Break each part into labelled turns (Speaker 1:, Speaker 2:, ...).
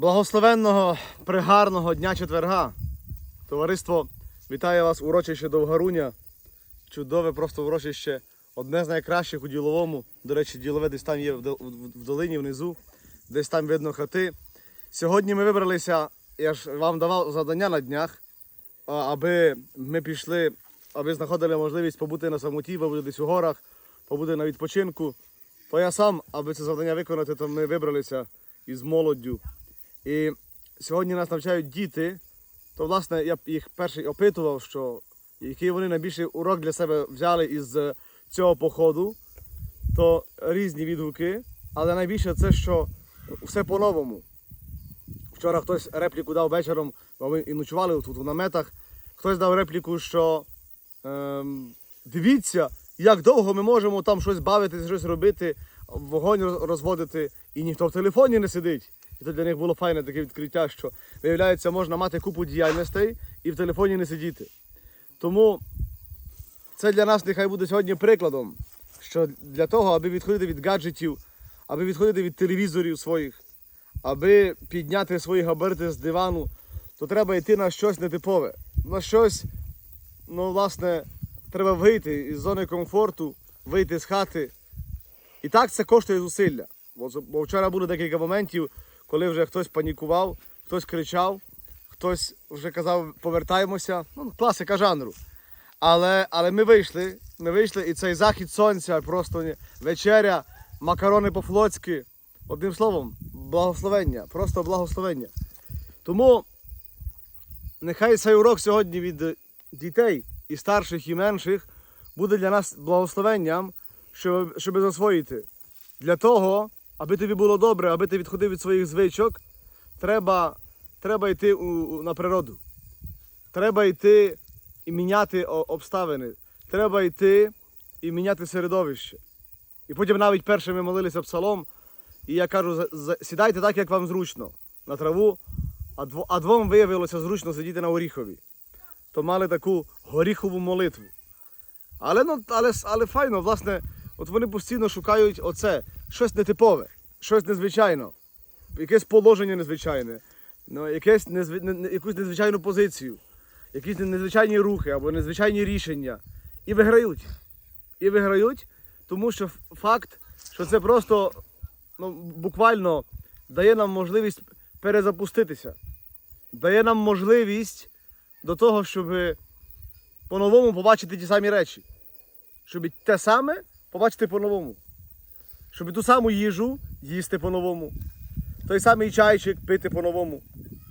Speaker 1: Благословенного пригарного дня четверга. Товариство вітає вас урочище Довгаруня. Чудове просто урочище. Одне з найкращих у діловому. До речі, ділове десь там є в долині внизу, десь там видно хати. Сьогодні ми вибралися, я ж вам давав завдання на днях, аби ми пішли, аби знаходили можливість побути на самоті, побути десь у горах, побути на відпочинку. То я сам, аби це завдання виконати, то ми вибралися із молоддю. І сьогодні нас навчають діти. То, власне, я їх перший опитував, що який вони найбільший урок для себе взяли із цього походу, то різні відгуки. Але найбільше це, що все по-новому. Вчора хтось репліку дав вечором, бо ми і ночували тут у наметах. Хтось дав репліку, що ем, дивіться, як довго ми можемо там щось бавитись, щось робити, вогонь розводити, і ніхто в телефоні не сидить. І це для них було файне таке відкриття, що виявляється, можна мати купу діяльностей і в телефоні не сидіти. Тому це для нас нехай буде сьогодні прикладом, що для того, аби відходити від гаджетів, аби відходити від телевізорів своїх, аби підняти свої габарити з дивану, то треба йти на щось нетипове, на щось, ну, власне, треба вийти із зони комфорту, вийти з хати. І так це коштує зусилля. Бо, вчора було декілька моментів, коли вже хтось панікував, хтось кричав, хтось вже казав, повертаємося. Ну, класика жанру. Але, але ми вийшли, ми вийшли, і цей захід сонця, просто вечеря, макарони по-флотськи. Одним словом, благословення, просто благословення. Тому нехай цей урок сьогодні від дітей і старших, і менших буде для нас благословенням, щоб, щоб засвоїти. Для того, аби тобі було добре, аби ти відходив від своїх звичок, треба, треба йти у, на природу. Треба йти і міняти обставини. Треба йти і міняти середовище. І потім навіть перше ми молилися псалом, і я кажу, сідайте так, як вам зручно, на траву, а, дво, а двом виявилося зручно сидіти на горіхові. То мали таку горіхову молитву. Але, ну, але, але файно, власне, от вони постійно шукають оце, щось нетипове, щось незвичайне, якесь положення незвичайне, ну, якесь незв... не- не- якусь незвичайну позицію, якісь незвичайні рухи або незвичайні рішення. І виграють. І виграють, тому що факт, що це просто ну, буквально дає нам можливість перезапуститися, дає нам можливість до того, щоб по-новому побачити ті самі речі. Щоб те саме побачити по-новому. Щоб ту саму їжу їсти по-новому. Той самий чайчик пити по-новому.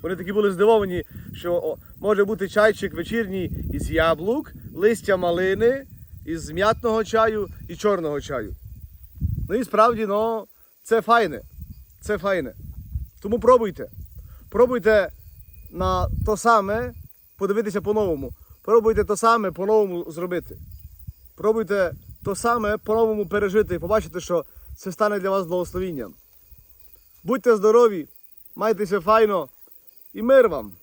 Speaker 1: Вони такі були здивовані, що о, може бути чайчик вечірній із яблук, листя малини, із м'ятного чаю і чорного чаю. Ну і справді, ну, це файне. Це файне. Тому пробуйте. Пробуйте на то саме подивитися по-новому. Пробуйте то саме по-новому зробити. Пробуйте то саме по-новому пережити і побачите, що це стане для вас благословінням. Будьте здорові, майтеся файно і мир вам!